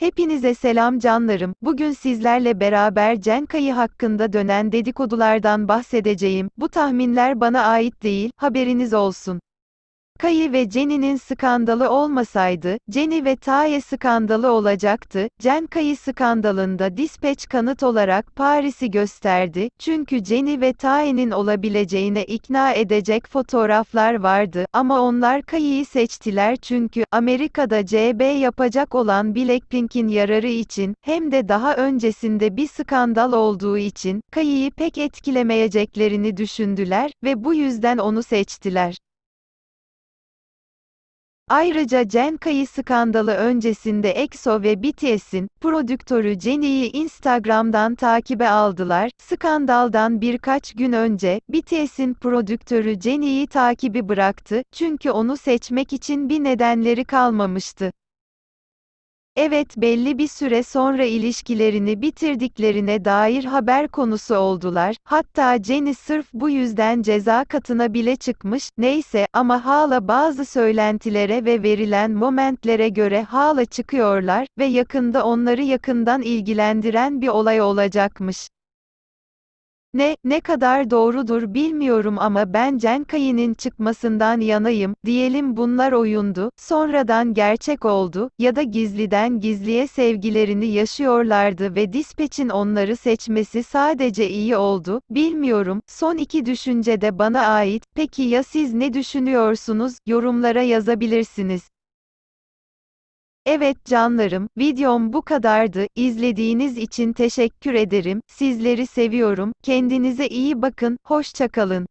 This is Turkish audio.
Hepinize selam canlarım. Bugün sizlerle beraber Cenka'yı hakkında dönen dedikodulardan bahsedeceğim. Bu tahminler bana ait değil, haberiniz olsun. Kayı ve Jenny'nin skandalı olmasaydı, Jenny ve Taye skandalı olacaktı. Jen Kayı skandalında Dispatch kanıt olarak Paris'i gösterdi. Çünkü Jenny ve Taye'nin olabileceğine ikna edecek fotoğraflar vardı. Ama onlar Kayı'yı seçtiler çünkü Amerika'da CB yapacak olan Blackpink'in yararı için hem de daha öncesinde bir skandal olduğu için Kayı'yı pek etkilemeyeceklerini düşündüler ve bu yüzden onu seçtiler. Ayrıca Cenka'yı skandalı öncesinde EXO ve BTS'in prodüktörü Jennie'yi Instagram'dan takibe aldılar. Skandaldan birkaç gün önce BTS'in prodüktörü Jennie'yi takibi bıraktı çünkü onu seçmek için bir nedenleri kalmamıştı. Evet belli bir süre sonra ilişkilerini bitirdiklerine dair haber konusu oldular. Hatta Jennie sırf bu yüzden ceza katına bile çıkmış. Neyse ama hala bazı söylentilere ve verilen momentlere göre hala çıkıyorlar ve yakında onları yakından ilgilendiren bir olay olacakmış. Ne, ne kadar doğrudur bilmiyorum ama ben Cenkai'nin çıkmasından yanayım, diyelim bunlar oyundu, sonradan gerçek oldu, ya da gizliden gizliye sevgilerini yaşıyorlardı ve Dispatch'in onları seçmesi sadece iyi oldu, bilmiyorum, son iki düşünce de bana ait, peki ya siz ne düşünüyorsunuz, yorumlara yazabilirsiniz. Evet canlarım, videom bu kadardı. İzlediğiniz için teşekkür ederim. Sizleri seviyorum. Kendinize iyi bakın. Hoşça kalın.